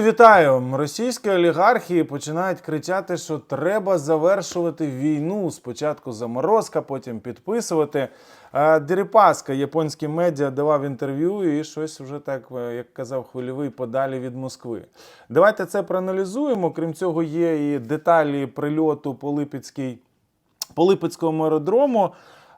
Вітаю! Російські олігархи починають кричати, що треба завершувати війну. Спочатку заморозка, потім підписувати. А Дерипаска, японські медіа, давав інтерв'ю і щось вже так, е, як казав хвильовий, подалі від Москви. Давайте це проаналізуємо. Крім цього, є і деталі прильоту по Липецькій по Липецькому аеродрому.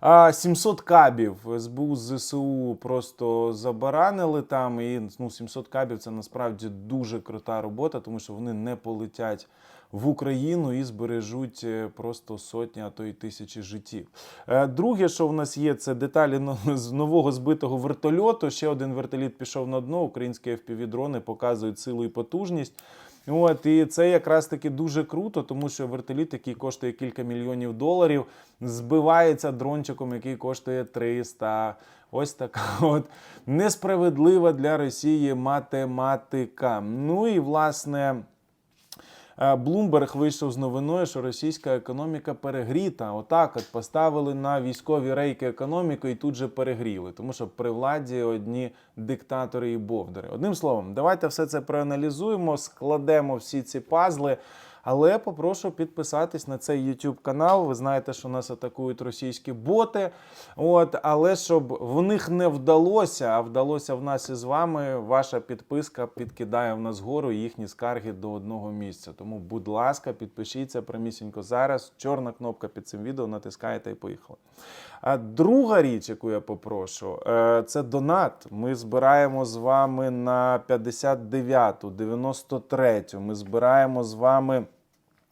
А 700 кабів СБУ з ЗСУ просто забаранили там. І ну, 700 кабів це насправді дуже крута робота, тому що вони не полетять в Україну і збережуть е, просто сотні, а то й тисячі життів. Е, Друге, що в нас є, це деталі з нового збитого вертольоту. Ще один вертоліт пішов на дно. Українські FPV-дрони показують силу і потужність. От і це якраз таки дуже круто, тому що вертоліт, який коштує кілька мільйонів доларів, збивається дрончиком, який коштує 300. Ось така от несправедлива для Росії математика. Ну і власне. Е, Блумберг вийшов з новиною, що російська економіка перегріта. Отак от поставили на військові рейки економіку і тут же перегріли, тому що при владі одні диктатори і бовдари. Одним словом, давайте все це проаналізуємо, складемо всі ці пазли. Але попрошу підписатись на цей YouTube канал. Ви знаєте, що нас атакують російські боти. От, але щоб в них не вдалося, а вдалося в нас із вами. Ваша підписка підкидає в нас гору їхні скарги до одного місця. Тому, будь ласка, підпишіться прямісінько зараз. Чорна кнопка під цим відео натискаєте і поїхали. А друга річ, яку я попрошу, е, це донат. Ми збираємо з вами на 59-ту, 93-ю. Ми збираємо з вами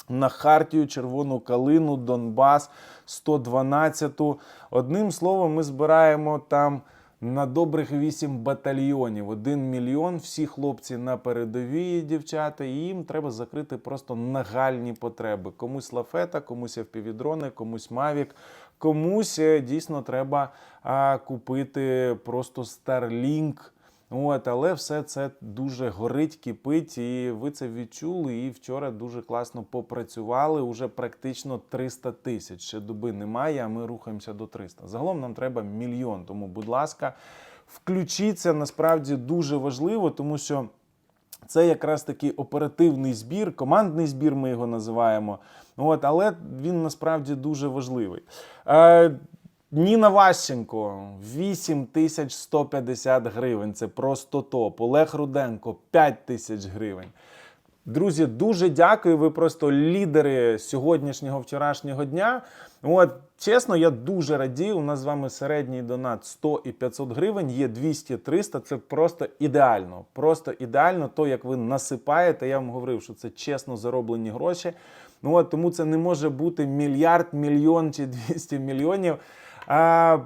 на Хартію, Червону Калину, Донбас, 112-ту. Одним словом, ми збираємо там на добрих 8 батальйонів, 1 мільйон. Всі хлопці на передовій, дівчата, і їм треба закрити просто нагальні потреби. Комусь лафета, комусь FPV-дрони, комусь Мавік, комусь е, дійсно треба а, купити просто Starlink. От, але все це дуже горить, кипить, і ви це відчули. І вчора дуже класно попрацювали. Уже практично 300 тисяч. Ще доби немає, а ми рухаємося до 300. Загалом нам треба мільйон. Тому, будь ласка, включіться. Насправді дуже важливо, тому що. Це якраз такий оперативний збір, командний збір, ми його називаємо. От, але він насправді дуже важливий. Е, Ніна Ващенко 8150 гривень. Це просто топ. Олег Руденко 5 тисяч гривень. Друзі, дуже дякую. Ви просто лідери сьогоднішнього вчорашнього дня. От чесно, я дуже радію. У нас з вами середній донат 100 і 500 гривень. Є 200-300. Це просто ідеально. Просто ідеально. То як ви насипаєте. Я вам говорив, що це чесно зароблені гроші. Ну от тому це не може бути мільярд, мільйон чи 200 мільйонів. А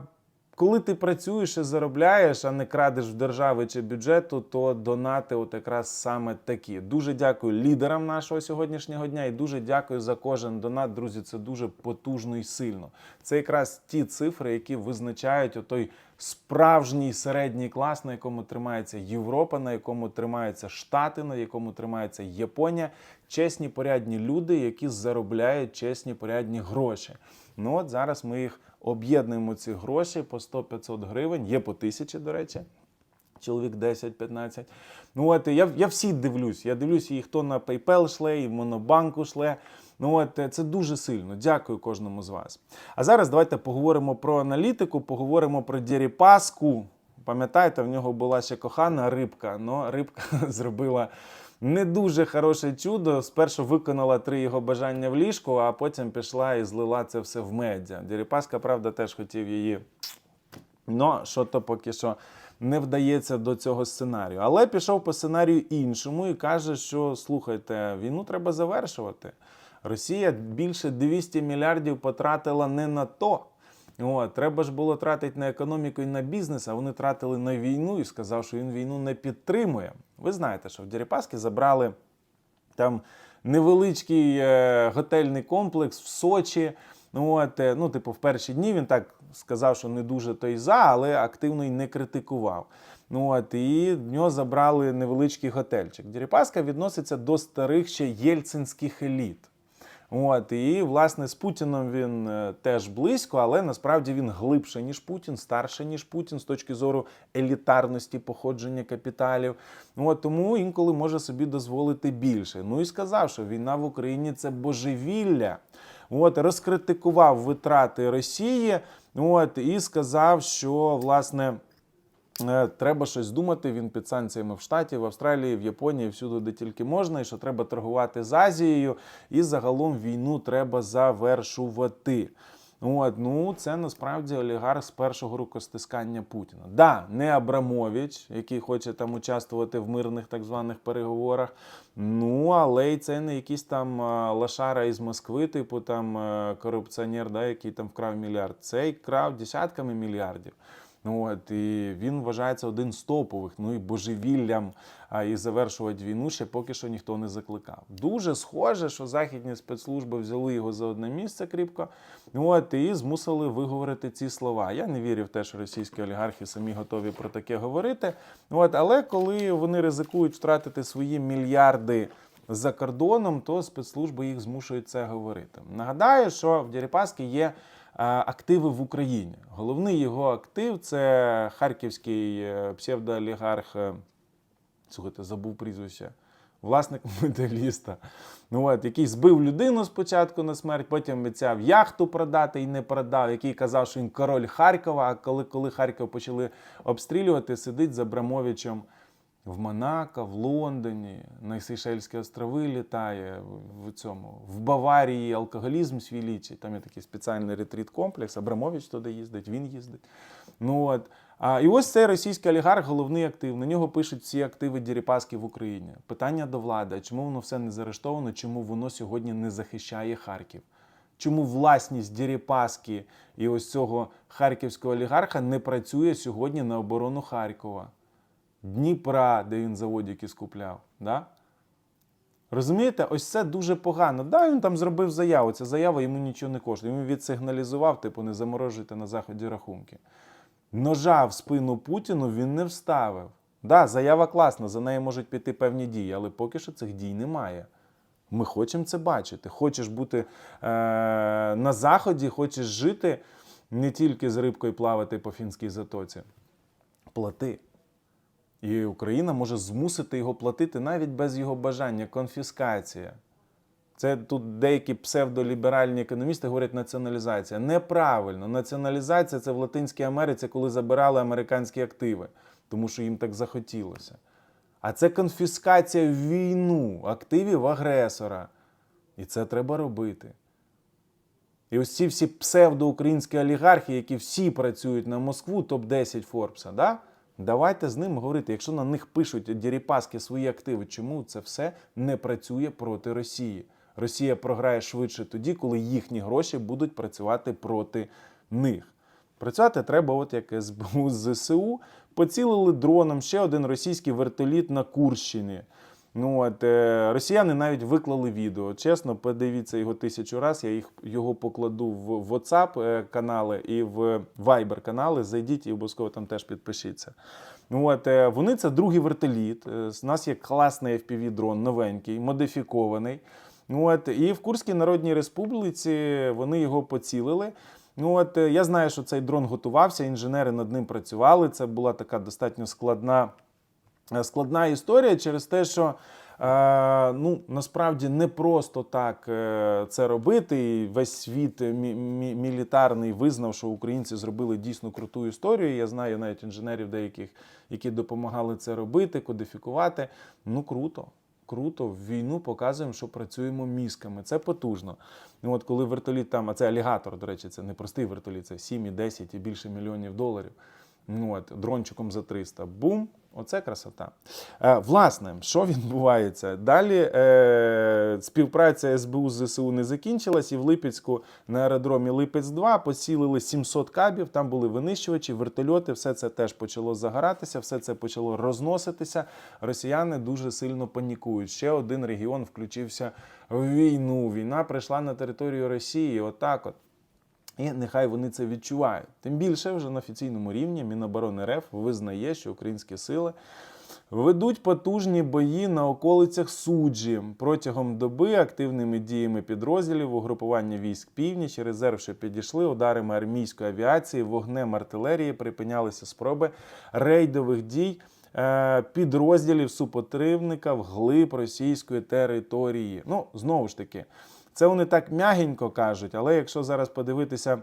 коли ти працюєш і заробляєш, а не крадеш в держави чи бюджету, то донати от якраз саме такі. Дуже дякую лідерам нашого сьогоднішнього дня і дуже дякую за кожен донат. Друзі, це дуже потужно і сильно. Це якраз ті цифри, які визначають отой справжній середній клас, на якому тримається Європа, на якому тримаються Штати, на якому тримається Японія. Чесні порядні люди, які заробляють чесні порядні гроші. Ну от зараз ми їх об'єднуємо ці гроші по 100-500 гривень. Є по тисячі, до речі. Чоловік 10-15. Ну от я, я всі дивлюсь. Я дивлюсь, і хто на PayPal шле, і в Монобанку шле. Ну от це дуже сильно. Дякую кожному з вас. А зараз давайте поговоримо про аналітику, поговоримо про Діріпаску. Пам'ятаєте, в нього була ще кохана рибка, але рибка зробила не дуже хороше чудо. Спершу виконала три його бажання в ліжку, а потім пішла і злила це все в медіа. Діріпаска, правда, теж хотів її Ну, що то поки що не вдається до цього сценарію. Але пішов по сценарію іншому і каже, що слухайте, війну треба завершувати. Росія більше 200 мільярдів потратила не на то. О, треба ж було тратити на економіку і на бізнес, а вони тратили на війну і сказав, що він війну не підтримує. Ви знаєте, що в Дерипаски забрали там невеличкий е, готельний комплекс в Сочі. От, е, ну, типу, в перші дні він так сказав, що не дуже той за, але активно й не критикував. Ну, от, і в нього забрали невеличкий готельчик. Дерипаска відноситься до старих ще єльцинських еліт. От і власне з Путіном він е, теж близько, але насправді він глибше ніж Путін, старше ніж Путін з точки зору елітарності походження капіталів. От тому інколи може собі дозволити більше. Ну і сказав, що війна в Україні це божевілля. От розкритикував витрати Росії. От і сказав, що власне. Е, Треба щось думати. Він під санкціями в Штаті, в Австралії, в Японії, всюди, де тільки можна, і що треба торгувати з Азією, і загалом війну треба завершувати. От, ну це насправді олігарх з першого рукостискання Путіна. Да, не Абрамович, який хоче там участвувати в мирних так званих переговорах. Ну але й це не якийсь там лошара із Москви, типу там е, корупціонер, да, який там вкрав мільярд. Цей крав десятками мільярдів. Ну, От, і він вважається один з топових. Ну і божевіллям а, і завершувати війну ще поки що ніхто не закликав. Дуже схоже, що західні спецслужби взяли його за одне місце кріпко. От, і змусили виговорити ці слова. Я не вірю в те, що російські олігархи самі готові про таке говорити. От, але коли вони ризикують втратити свої мільярди. За кордоном, то спецслужби їх змушують це говорити. Нагадаю, що в Дерипаски є активи в Україні. Головний його актив це харківський е, псевдоолігарх. е, Слухайте, забув прізвище. Власник металіста. Ну, от, який збив людину спочатку на смерть, потім обіцяв яхту продати і не продав, який казав, що він король Харкова. А коли, коли Харків почали обстрілювати, сидить з Абрамовичем в Монако, в Лондоні, на Сейшельські острови літає, в цьому, в Баварії алкоголізм свій лічить. Там є такий спеціальний ретріт-комплекс. Абрамович туди їздить, він їздить. Ну, от. А, і ось цей російський олігарх, головний актив. На нього пишуть всі активи Діріпаски в Україні. Питання до влади: а чому воно все не заарештовано, чому воно сьогодні не захищає Харків? Чому власність Діріпаски і ось цього харківського олігарха не працює сьогодні на оборону Харкова? Дніпра, де він заводики скупляв. Да? Розумієте, ось це дуже погано. Да, він там зробив заяву. Ця заява йому нічого не коштує. Він відсигналізував, типу, не заморожуйте на заході рахунки. Ножа в спину Путіну він не вставив. Да, заява класна, за нею можуть піти певні дії, але поки що цих дій немає. Ми хочемо це бачити. Хочеш бути е, на заході, хочеш жити не тільки з рибкою плавати по фінській затоці. Плати. І Україна може змусити його платити навіть без його бажання. Конфіскація. Це тут деякі псевдоліберальні економісти говорять націоналізація. Неправильно. Націоналізація це в Латинській Америці, коли забирали американські активи, тому що їм так захотілося. А це конфіскація в війну активів агресора. І це треба робити. І ось ці всі псевдоукраїнські олігархи, які всі працюють на Москву, топ-10 Форбса, да? Давайте з ним говорити. Якщо на них пишуть Діріпаски свої активи, чому це все не працює проти Росії? Росія програє швидше тоді, коли їхні гроші будуть працювати проти них. Працювати треба, от як СБУ з ЗСУ, поцілили дроном ще один російський вертоліт на Курщині. Ну от е, росіяни навіть виклали відео. Чесно, подивіться його тисячу раз. Я їх його покладу в WhatsApp е, канали і в Viber канали. Зайдіть і обов'язково там теж підпишіться. Ну от е, вони це другий вертоліт. У нас є класний fpv дрон новенький, модифікований. Ну от і в Курській Народній Республіці вони його поцілили. Ну от я знаю, що цей дрон готувався, інженери над ним працювали. Це була така достатньо складна складна історія через те, що е, ну, насправді не просто так е, це робити. І весь світ мі- мі- мілітарний визнав, що українці зробили дійсно круту історію. Я знаю навіть інженерів деяких, які допомагали це робити, кодифікувати. Ну круто. Круто, в війну показуємо, що працюємо мізками. Це потужно. Ну, от коли вертоліт там, а це алігатор, до речі, це не простий вертоліт, це 7, і 10 і більше мільйонів доларів. Ну, от, дрончиком за 300. Бум! Оце красота. Е, власне, що відбувається? Далі е, співпраця СБУ з ЗСУ не закінчилась, і в Липецьку на аеродромі Липець-2 поцілили 700 кабів, там були винищувачі, вертольоти, все це теж почало загоратися, все це почало розноситися. Росіяни дуже сильно панікують. Ще один регіон включився в війну. Війна прийшла на територію Росії. Отак от. І нехай вони це відчувають. Тим більше вже на офіційному рівні Міноборони РФ визнає, що українські сили Ведуть потужні бої на околицях суджі. Протягом доби активними діями підрозділів угрупування військ північ, резерв, що підійшли, ударами армійської авіації, вогнем артилерії припинялися спроби рейдових дій підрозділів супротивника вглиб російської території. Ну, знову ж таки, це вони так м'ягенько кажуть, але якщо зараз подивитися.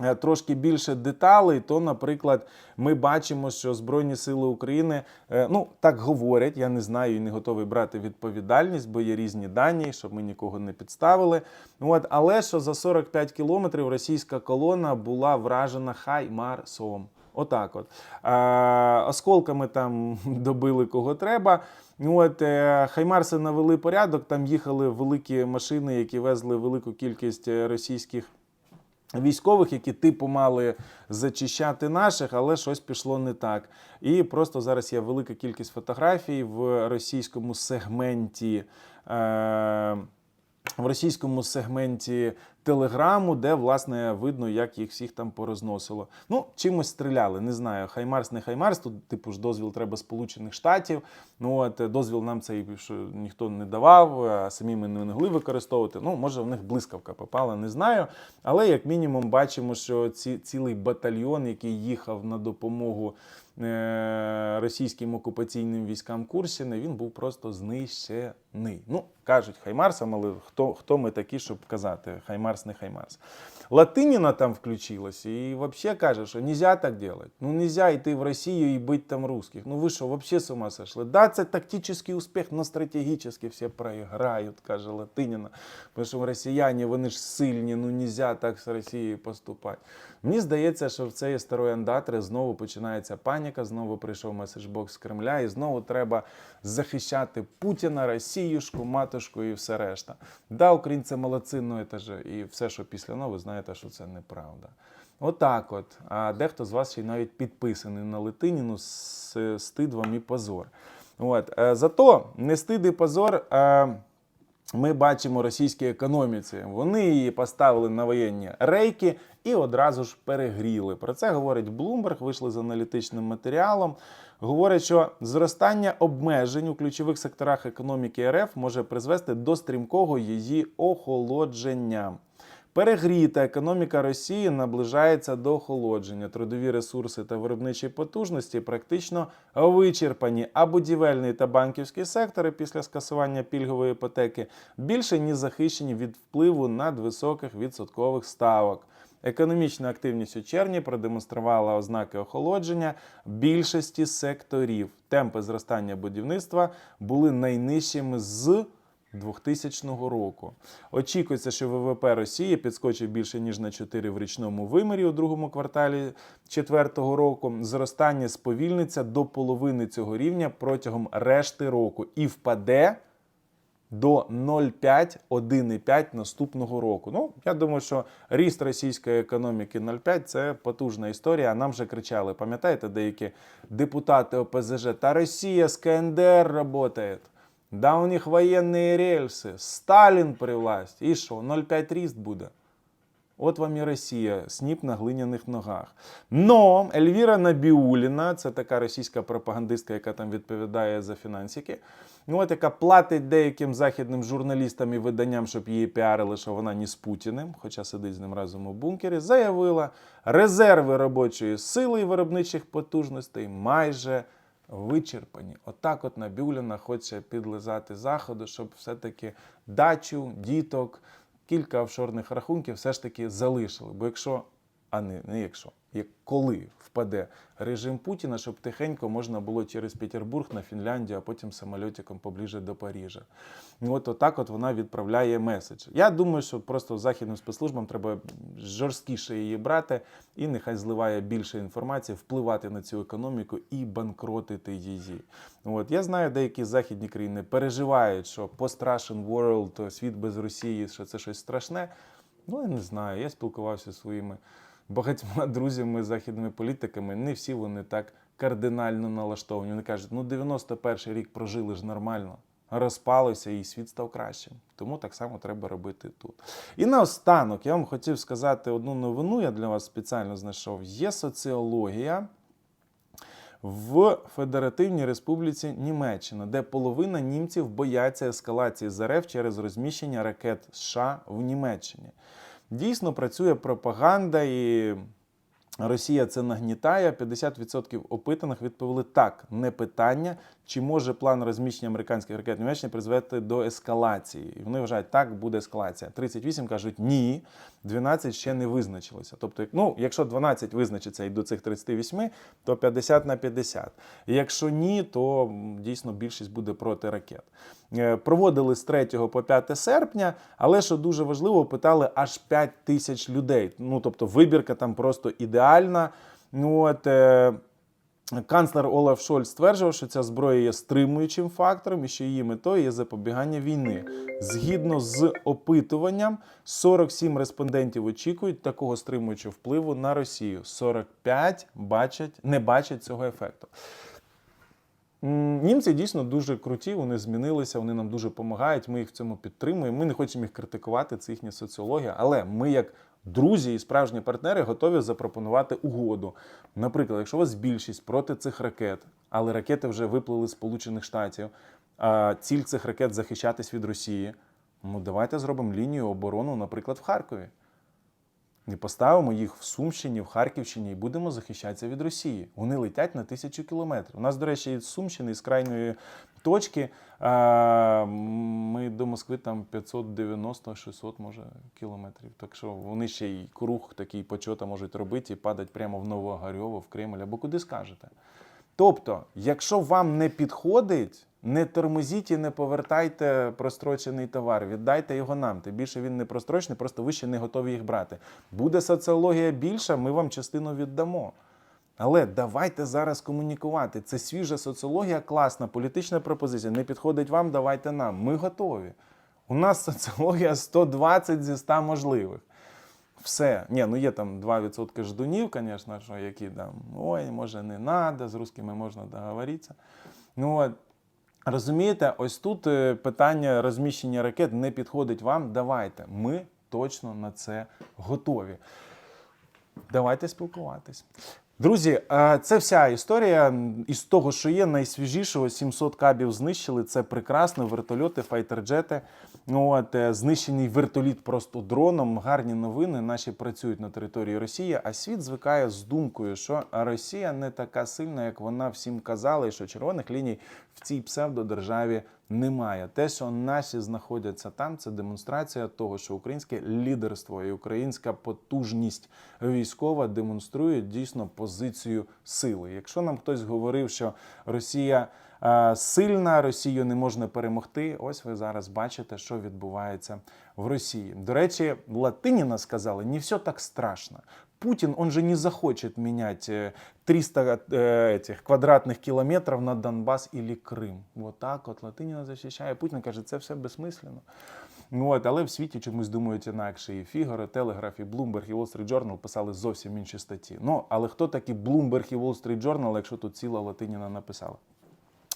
е, Трошки більше деталей, то, наприклад, ми бачимо, що Збройні Сили України, е, ну так говорять, я не знаю і не готовий брати відповідальність, бо є різні дані, щоб ми нікого не підставили. От, але що за 45 кілометрів російська колона була вражена Хаймарсом. Отак от. А, осколками там добили кого треба. От, е, Хаймарси навели порядок, там їхали великі машини, які везли велику кількість е, російських військових, які типу мали зачищати наших, але щось пішло не так. І просто зараз є велика кількість фотографій в російському сегменті. Е- в російському сегменті телеграму, де власне видно, як їх всіх там порозносило. Ну, чимось стріляли, не знаю. Хаймарс, не Хаймарс. Тут, типу ж, дозвіл треба Сполучених Штатів. Ну от е, дозвіл нам цей ніхто не давав, а самі ми не могли використовувати. Ну, може, в них блискавка попала, не знаю. Але як мінімум бачимо, що ці цілий батальйон, який їхав на допомогу е, російським окупаційним військам Курщини, він був просто знищений. Ну, кажуть Хаймарсом, але хто, хто ми такі, щоб казати, Хаймарс не Хаймарс. Латиніна там включилась і взагалі каже, що нельзя так делать. Ну, нельзя йти в Росію і бити там русских. Ну ви що, взагалі з ума сошли? Да, це тактичний успіх, но стратегічний всі проіграють, каже Латиніна. Тому що росіяни, вони ж сильні, ну нельзя так з Росією поступати. Мені здається, що в цієї старої андатри знову починається паніка, знову прийшов меседжбокс з Кремля, і знову треба захищати Путіна, Росіюшку, матушку і все решта. Да, українці молодці, ну це ж і все, що після ви знаєте, що це неправда. Отак от. А дехто з вас ще й навіть підписаний на Литиніну з стид вам і позор. От. Е, Зато не стид позор. е, ми бачимо російській економіці. Вони її поставили на воєнні рейки і одразу ж перегріли. Про це говорить Bloomberg, вийшли з аналітичним матеріалом. Говорять, що зростання обмежень у ключових секторах економіки РФ може призвести до стрімкого її охолодження. Перегріта економіка Росії наближається до охолодження. Трудові ресурси та виробничі потужності практично вичерпані, а будівельний та банківський сектори після скасування пільгової іпотеки більше ні захищені від впливу надвисоких відсоткових ставок. Економічна активність у червні продемонструвала ознаки охолодження більшості секторів. Темпи зростання будівництва були найнижчими з 2000 року. Очікується, що ВВП Росії підскочить більше ніж на 4 в річному вимірі у другому кварталі четвертого року. Зростання сповільниться до половини цього рівня протягом решти року і впаде до 0,5-1,5 наступного року. Ну, я думаю, що ріст російської економіки 0,5 це потужна історія. А нам вже кричали, пам'ятаєте, деякі депутати ОПЗЖ, та Росія з КНДР працює. Да, у них воєнні рельси, Сталін при власті. І що, 0,5 ріст буде? От вам і Росія, сніп на глиняних ногах. Но Ельвіра Набіуліна, це така російська пропагандистка, яка там відповідає за фінансики, ну, от яка платить деяким західним журналістам і виданням, щоб її піарили, що вона не з Путіним, хоча сидить з ним разом у бункері, заявила, резерви робочої сили і виробничих потужностей майже вичерпані. Отак от Набіуліна хоче підлизати заходу, щоб все-таки дачу, діток, кілька офшорних рахунків все ж таки залишили. Бо якщо, а не, не якщо, як коли впаде режим Путіна, щоб тихенько можна було через Петербург на Фінляндію, а потім самольотиком поближе до Парижа. От отак от вона відправляє меседж. Я думаю, що просто західним спецслужбам треба жорсткіше її брати, і нехай зливає більше інформації, впливати на цю економіку і банкротити її. От я знаю, деякі західні країни переживають, що post-Russian world, світ без Росії, що це щось страшне. Ну, я не знаю. Я спілкувався зі своїми багатьма друзями, західними політиками. Не всі вони так кардинально налаштовані. Вони кажуть, ну 91 рік прожили ж нормально. Розпалося і світ став кращим. Тому так само треба робити тут. І наостанок я вам хотів сказати одну новину. Я для вас спеціально знайшов. Є соціологія в Федеративній Республіці Німеччина, де половина німців бояться ескалації з РФ через розміщення ракет США в Німеччині. Дійсно працює пропаганда і. Росія це нагнітає. 50% опитаних відповіли так. Не питання, чи може план розміщення американських ракет Німеччини призвести до ескалації. І вони вважають, так буде ескалація. 38 кажуть ні, 12 ще не визначилося. Тобто, ну, якщо 12 визначиться і до цих 38, то 50 на 50. Якщо ні, то дійсно більшість буде проти ракет. Е, Проводили з 3 по 5 серпня, але що дуже важливо, питали аж 5 тисяч людей. Ну тобто вибірка там просто ідеальна. Ну от. Канцлер Олаф Шольц стверджував, що ця зброя є стримуючим фактором і що її метою є запобігання війни. Згідно з опитуванням, 47 респондентів очікують такого стримуючого впливу на Росію. 45 бачать, не бачать цього ефекту. Німці дійсно дуже круті, вони змінилися, вони нам дуже допомагають. Ми їх в цьому підтримуємо. Ми не хочемо їх критикувати, це їхня соціологія. Але ми, як друзі і справжні партнери, готові запропонувати угоду. Наприклад, якщо у вас більшість проти цих ракет, але ракети вже виплили з Сполучених Штатів, а ціль цих ракет захищатись від Росії. Ну давайте зробимо лінію оборону, наприклад, в Харкові. І поставимо їх в Сумщині, в Харківщині і будемо захищатися від Росії. Вони летять на тисячу кілометрів. У нас, до речі, з Сумщини, з крайньої точки, ми до Москви там 590-600 може кілометрів. Так що вони ще й круг такий почота можуть робити і падати прямо в Новогарьово, в Кремль або куди скажете. Тобто, якщо вам не підходить, не тормозіть і не повертайте прострочений товар, віддайте його нам. Тим більше він не прострочений, просто ви ще не готові їх брати. Буде соціологія більша, ми вам частину віддамо. Але давайте зараз комунікувати. Це свіжа соціологія, класна, політична пропозиція. Не підходить вам, давайте нам. Ми готові. У нас соціологія 120 зі 100 можливих. Все. Ні, ну є там 2% ждунів, звісно, що які там, ой, може не треба, з русскими можна договоритися. Ну, от, розумієте, ось тут е, питання розміщення ракет не підходить вам. Давайте. Ми точно на це готові. Давайте спілкуватись. Друзі, е, це вся історія із того, що є найсвіжішого. 700 кабів знищили. Це прекрасно. Вертольоти, файтерджети. Ну, от, е, знищений вертоліт просто дроном. Гарні новини. Наші працюють на території Росії, а світ звикає з думкою, що Росія не така сильна, як вона всім казала, і що червоних ліній в цій псевдодержаві немає. Те, що наші знаходяться там, це демонстрація того, що українське лідерство і українська потужність військова демонструють дійсно позицію сили. Якщо нам хтось говорив, що Росія е, сильна, Росію не можна перемогти, ось ви зараз бачите, що відбувається в Росії. До речі, Латиніна сказала, не все так страшно. Путин, он же не захочет менять э, 300 э, этих квадратных километров на Донбасс или Крим. Вот так от Латиніна захищає. Путін каже, це все безсмислено. Ну, от, але в світі чомусь думають інакше. І Фігаро, Телеграф, і Bloomberg, і Wall Street Journal писали зовсім інші статті. Ну, але хто такі Bloomberg і Wall Street Journal, якщо тут ціла Латиніна написала?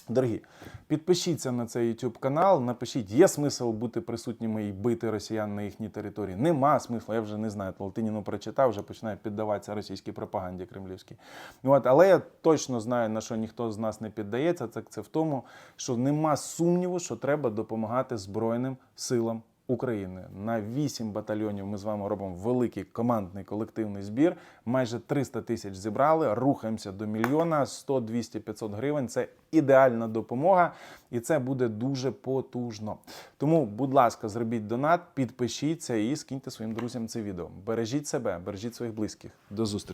Дорогі, підпишіться на цей YouTube канал, напишіть, є смисл бути присутніми і бити росіян на їхній території. Нема смислу, я вже не знаю. Латиніну прочитав, вже починає піддаватися російській пропаганді кремлівській. От, але я точно знаю, на що ніхто з нас не піддається. Це, це в тому, що нема сумніву, що треба допомагати Збройним силам України. На 8 батальйонів ми з вами робимо великий командний колективний збір. Майже 300 тисяч зібрали. Рухаємося до мільйона 100, 200, 500 гривень. Це ідеальна допомога, і це буде дуже потужно. Тому, будь ласка, зробіть донат, підпишіться і скиньте своїм друзям це відео. Бережіть себе, бережіть своїх близьких. До зустрічі.